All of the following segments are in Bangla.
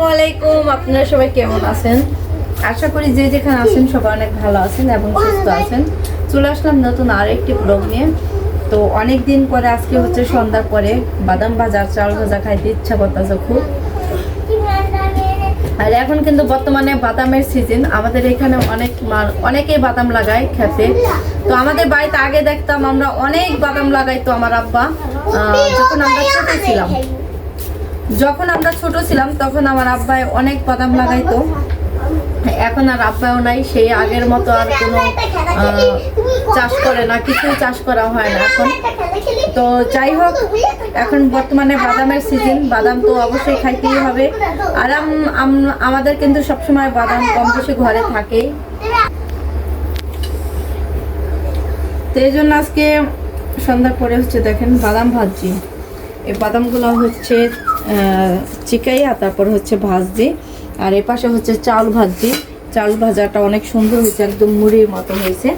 আসসালামু আলাইকুম, আপনারা সবাই কেমন আছেন? আশা করি যে যেখানে আছেন সবাই অনেক ভালো আছেন এবং সুস্থ আছেন। চলে আসলাম নতুন আর একটি ব্লগ নিয়ে। তো অনেক দিন পরে আজকে হচ্ছে সন্ধ্যার পরে বাদাম ভাজা, চাল ভাজা খাইতে ইচ্ছা করতেছে খুব। আর এখন কিন্তু বর্তমানে বাদামের সিজন আমাদের এখানে অনেক অনেকেই বাদাম লাগায় খেতে। তো আমাদের বাড়িতে আগে দেখতাম আমরা অনেক বাদাম লাগাইতো আমার আব্বা যখন আমরা ছোট ছিলাম। যখন আমরা ছোট ছিলাম, তখন আমার আব্বাই অনেক বাদাম লাগাইতো। এখন আর আব্বাও নাই, সেই আগের মতো আর কোনো চাষ করে না, কিছুই চাষ করা হয় না এখন। তো যাই হোক, এখন বর্তমানে বাদামের সিজন বাদাম তো অবশ্যই খাইতেই হবে। আর আম- আম- আমাদের কিন্তু সবসময় বাদাম কম বেশি ঘরে থাকে। তো এই জন্য আজকে সন্ধ্যার পরে হচ্ছে দেখেন বাদাম ভাজি এই বাদামগুলো হচ্ছে চিকাইয়া, তারপর হচ্ছে ভাজি আর এ পাশে হচ্ছে চাল ভাজি চাল ভাজাটা অনেক সুন্দর হয়েছে, একদম মুড়ির মতো হয়েছে।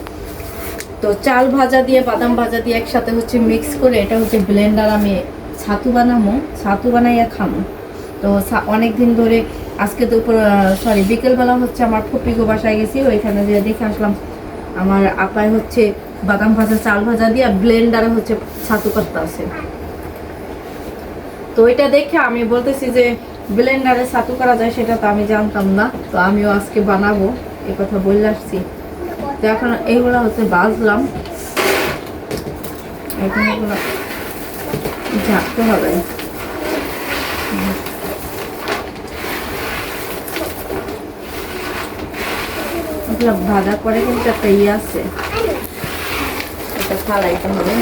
তো চাল ভাজা দিয়ে, বাদাম ভাজা দিয়ে একসাথে হচ্ছে মিক্স করে, এটা হচ্ছে ব্লেন্ডার আমি ছাতু বানাবো ছাতু বানাইয়া খামো। তো অনেক দিন ধরে আজকে দুপুর সরি বিকেলবেলা হচ্ছে আমার ফুপিগো বাসায় গেছি, ওইখানে যে দেখে আসলাম আমার আপায় হচ্ছে বাদাম ভাজা, চাল ভাজা দিয়ে ব্লেন্ডারে হচ্ছে ছাতু করতে আছে। তো এটা দেখে আমি বলতেছি যে ব্লেন্ডারে ছাতু করা যায়, সেটা তো আমি জানতাম না। তো আমিও আজকে বানাবো, এ কথা বলে আসছি। তো এখন এইগুলো হচ্ছে বাজলাম। এখন এগুলো ঝাড়তে হবে। ভাজা পরে কিন্তু একটা ইয়ে আছে। এটা ফালাইতে হবে।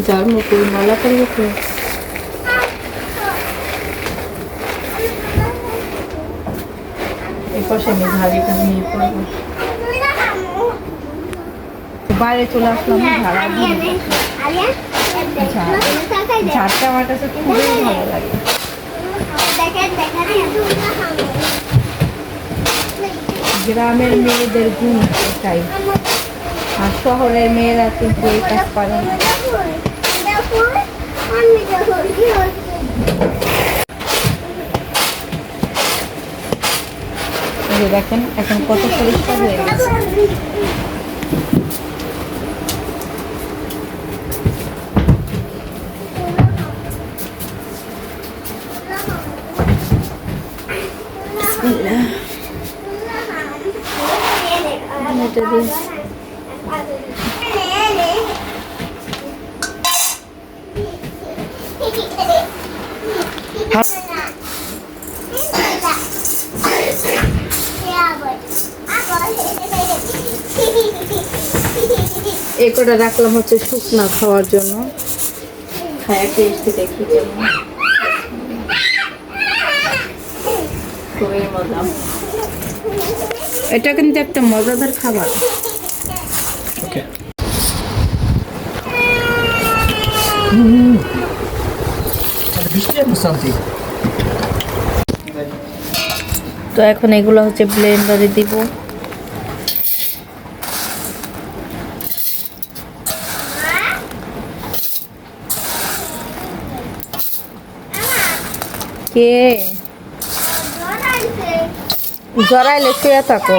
যার মুকুল মালা করব তো এই পাশে আমি ঝাড়িটা নিয়ে পড়ব বাইরে চলে আসলাম ঝাড়া দিয়ে ঝাড়টা আমার কাছে খুবই ভালো লাগে গ্রামের মেয়েদের গুণ এটাই আর শহরের মেয়েরা কিন্তু এই কাজ পারে না এই যে দেখেন এখন কত পরিষ্কার হয়ে গেছে বিসমিল্লাহ। এটা দিয়ে করে রাখলাম হচ্ছে শুকনা খাওয়ার জন্য। খায়া টেস্ট দেখি। কেমন খুবই মজা। এটা কিন্তু একটা মজাদার খাবার। তো এখন এগুলো হচ্ছে ব্লেন্ডারে দিব। কে? জড়াইলে শুয়ে থাকো।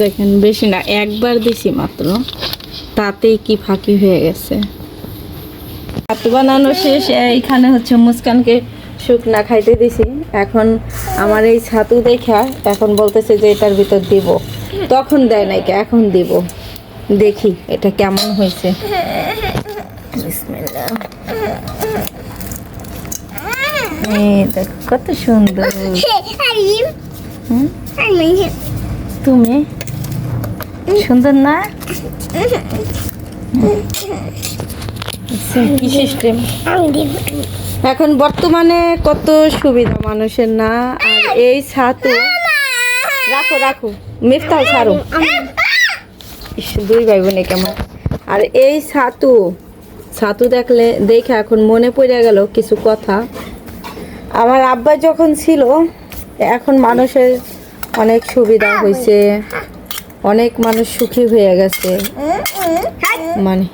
দেখেন, বেশি না, একবার দিছি মাত্র। তাতেই কি ফাঁকি হয়ে গেছে। ছাতু বানানো শেষ, এইখানে হচ্ছে মুস্কানকে শুকনা খাইতে দিছি। এখন আমার এই ছাতু দেখা এখন বলতেছে যে এটার ভিতর দিব। তখন দেয় নাই এখন দিব। দেখি এটা কেমন হয়েছে। দেখ কত সুন্দর? তুমি? সুন্দর না? কি সিস্টেম এখন বর্তমানে কত সুবিধা মানুষের না? আর এই ছাতু রাখো রাখো। মিফতাল ছাড়ো। দুই ভাই বোনে কেমন? আর এই ছাতু ছাতু দেখলে, দেখে এখন মনে পড়ে গেল কিছু কথা। আমার আব্বা যখন ছিল, এখন মানুষের অনেক সুবিধা হয়েছে অনেক মানুষ সুখী হয়ে গেছে। মানে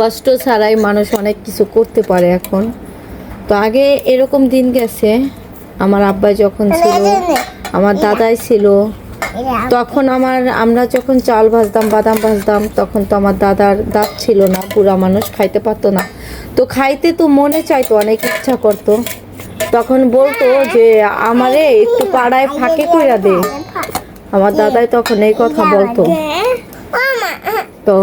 কষ্ট ছাড়াই মানুষ অনেক কিছু করতে পারে এখন। তো আগে এরকম দিন গেছে আমার আব্বা যখন ছিল আমার দাদাই ছিল তখন আমার আমরা যখন চাল ভাজতাম বাদাম ভাজতাম তখন তো আমার দাদার দাঁত ছিল না বুড়া মানুষ খাইতে পারতো না। তো খাইতে তো মনে চাইতো অনেক ইচ্ছা করতো। তখন বলতো যে আমারে একটু পাড়ায় ফাঁকে কইরা দে। আমার দাদাই তখন এই কথা বলতো। তো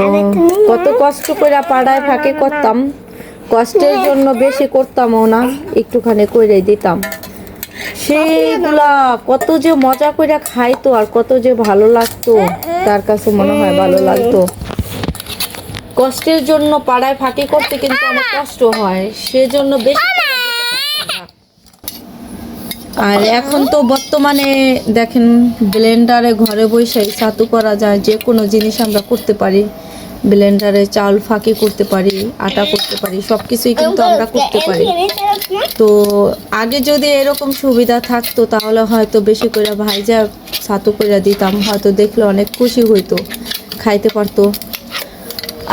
কত কষ্ট করে পাড়ায় ফাঁকে করতাম। কষ্টের জন্য বেশি করতামও না, একটুখানি করে দিতাম। সেইগুলা কত যে মজা করে খাইতো আর কত যে ভালো লাগতো, তার কাছে মনে হয় ভালো লাগতো। কষ্টের জন্য পাড়ায় ফাঁকি করতে কিন্তু অনেক কষ্ট হয়, সেজন্য বেশি করে দিতে পারতাম না। আর এখন তো বর্তমানে দেখেন ব্লেন্ডারে ঘরে বসেই ছাতু করা যায়, যে কোনো জিনিস আমরা করতে পারি। ব্লেন্ডারে চাল ফাঁকি করতে পারি, আটা করতে পারি সব কিছুই কিন্তু আমরা করতে পারি। তো আগে যদি এরকম সুবিধা থাকতো, তাহলে হয়তো বেশি করে ভাইজা ছাতু করে দিতাম, হয়তো দেখলে অনেক খুশি হইতো, খাইতে পারতো।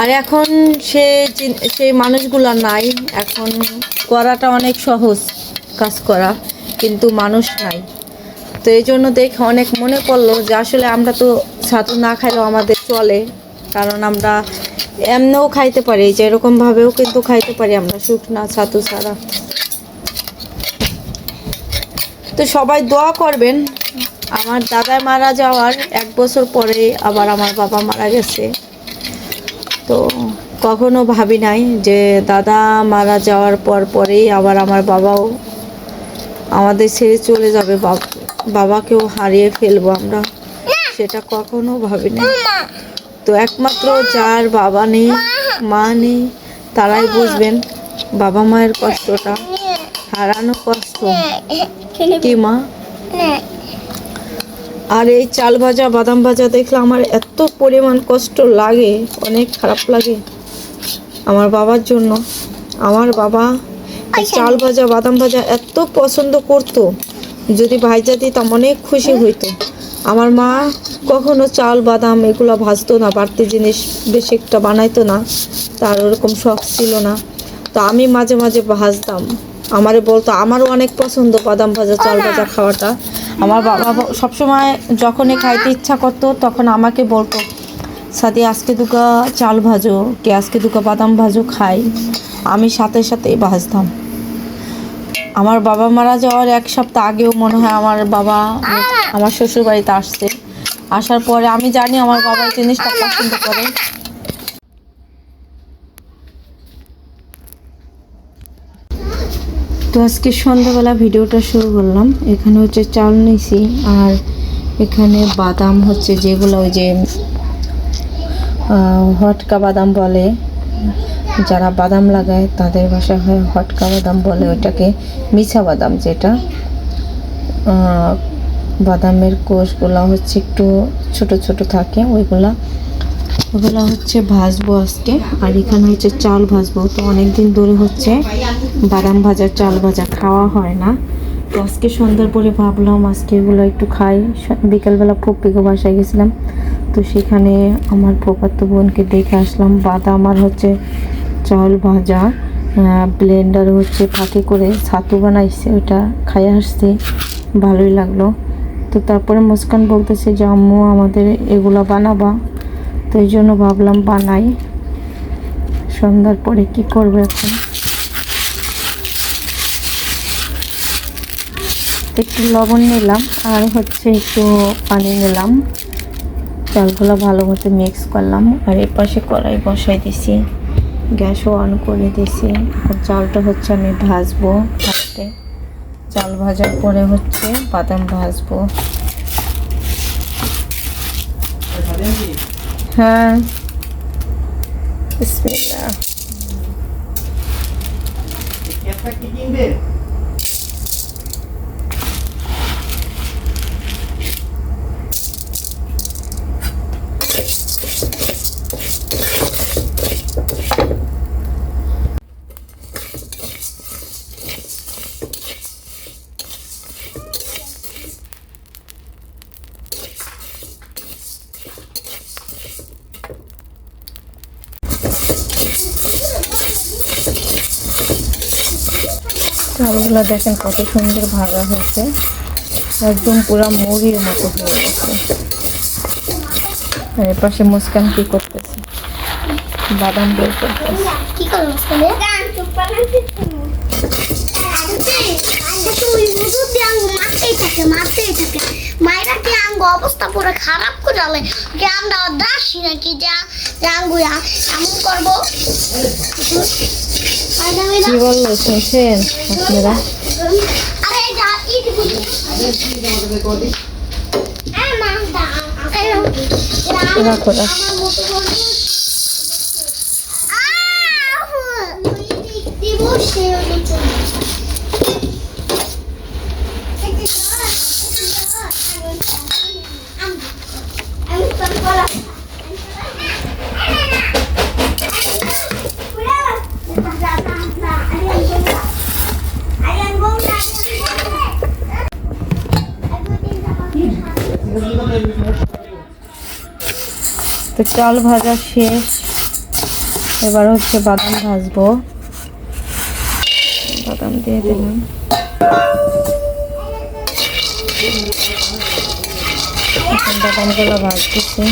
আর এখন সে সেই মানুষগুলো নাই, এখন করাটা অনেক সহজ কাজ করা। কিন্তু মানুষ নাই। তো এই জন্য দেখে অনেক মনে পড়ল যে আসলে আমরা তো ছাতু না খাইলেও আমাদের চলে, কারণ আমরা এমনিও খাইতে পারি যে এরকমভাবেও কিন্তু খাইতে পারি আমরা শুকনা ছাতু ছাড়া। তো সবাই দোয়া করবেন, আমার দাদা মারা যাওয়ার এক বছর পরে আবার আমার বাবা মারা গেছে। তো কখনো ভাবি নাই যে দাদা মারা যাওয়ার পর পরেই আবার আমার বাবাও আমাদের ছেড়ে চলে যাবে বাব- বাবাকেও হারিয়ে ফেলব আমরা। সেটা কখনো ভাবি নাই তো একমাত্র যার বাবা নেই, মা নেই, তারাই বুঝবেন বাবা মায়ের কষ্টটা। হারানো কষ্ট। কি মা? আর এই চাল ভাজা, বাদাম ভাজা দেখলে আমার এত পরিমাণ কষ্ট লাগে, অনেক খারাপ লাগে। আমার বাবার জন্য। আমার বাবা চাল ভাজা বাদাম ভাজা এত পছন্দ করতো। যদি ভাইজা দিতাম অনেক খুশি হইতো। আমার মা কখনো চাল বাদাম এগুলো ভাজতো না বাড়তি জিনিস বেশি একটা বানাইতো না। তার ওরকম শখ ছিল না। তো আমি মাঝে মাঝে ভাজতাম। আমারে বলতো আমারও অনেক পছন্দ বাদাম ভাজা চাল ভাজা খাওয়াটা। আমার বাবা সবসময় যখনই খাইতে ইচ্ছা করতো তখন আমাকে বলতো সাথে আজকে দুকা চাল ভাজো কে আজকে দুকা বাদাম ভাজো খাই। আমি সাথে সাথেই ভাজতাম। আমার বাবা মারা যাওয়ার এক সপ্তাহ আগেও মনে হয় আমার বাবা আমার শ্বশুর বাড়িতে আসছে। আসার পরে আমি জানি আমার বাবা এই জিনিসটা পছন্দ করে। তো আজকে সন্ধ্যাবেলা ভিডিওটা শুরু করলাম। এখানে হচ্ছে চাল নিছি আর এখানে বাদাম হচ্ছে যেগুলো ওই যে হটকা বাদাম বলে। যারা বাদাম লাগায়, তাদের ভাষায় হয় হটকা বাদাম বলে ওটাকে মিছা বাদাম যেটা। বাদামের কোষগুলো হচ্ছে একটু ছোট ছোট থাকে, ওইগুলা। ওগুলো হচ্ছে ভাজবো আজকে। আর এখানে হচ্ছে চাল ভাজবো। তো অনেকদিন ধরে হচ্ছে বাদাম ভাজা, চাল ভাজা খাওয়া হয় না। তো আজকে সন্ধ্যার পরে ভাবলাম আজকে এগুলো একটু খাই। বিকালবেলা ফুপিকে বাসায় গেছিলাম। তো সেখানে আমার ফুপাতো বোনকে দেখে আসলাম। বাদাম আর হচ্ছে চাল ভাজা ব্লেন্ডার হচ্ছে ফাঁকি করে ছাতু বানাইছে, ওইটা খাই আসছে, ভালোই লাগল। তো তারপরে মুস্কান বলতেছে যে, আম্মু, আমাদের এগুলো বানাবা। তো এই জন্য ভাবলাম বানাই। সন্ধ্যার পরে কি করব এখন? একটু লবণ নিলাম আর হচ্ছে একটু পানি নিলাম। চালগুলো ভালো মতো মিক্স করলাম আর এর পাশে কড়াই বসাই দিছি। গ্যাসও অন করে দিছি আর চালটা হচ্ছে আমি ভাজবো ফার্স্টে চাল ভাজার পরে হচ্ছে বাদাম ভাজবো। হ্যাঁ। চালগুলো দেখেন কত সুন্দর ভাজা হয়েছে। একদম পুরো মুড়ির মতো হয়ে গেছে। আর এপাশে পাশে মুস্কান কি করতেছে? বাদাম বের করতেছে। কি করব স্কুলে তুই বুঝু মারতেই থাকে মারতেই থাকে। মায়েরা দিয়াঙ্গ অবস্থা পুরো খারাপ করে আলে যে আমরা দাসি নাকি যা দিয়াঙ্গ এমন করব। কি বলল শুনছেন আপনারা? আরে যা ইট রাখো, রাখো। আমার মতো করে আহ তো চাল ভাজা শেষ। এবার হচ্ছে বাদাম ভাজবো। বাদাম দিয়ে দিলাম। বাদামগুলো ভাজতেছি।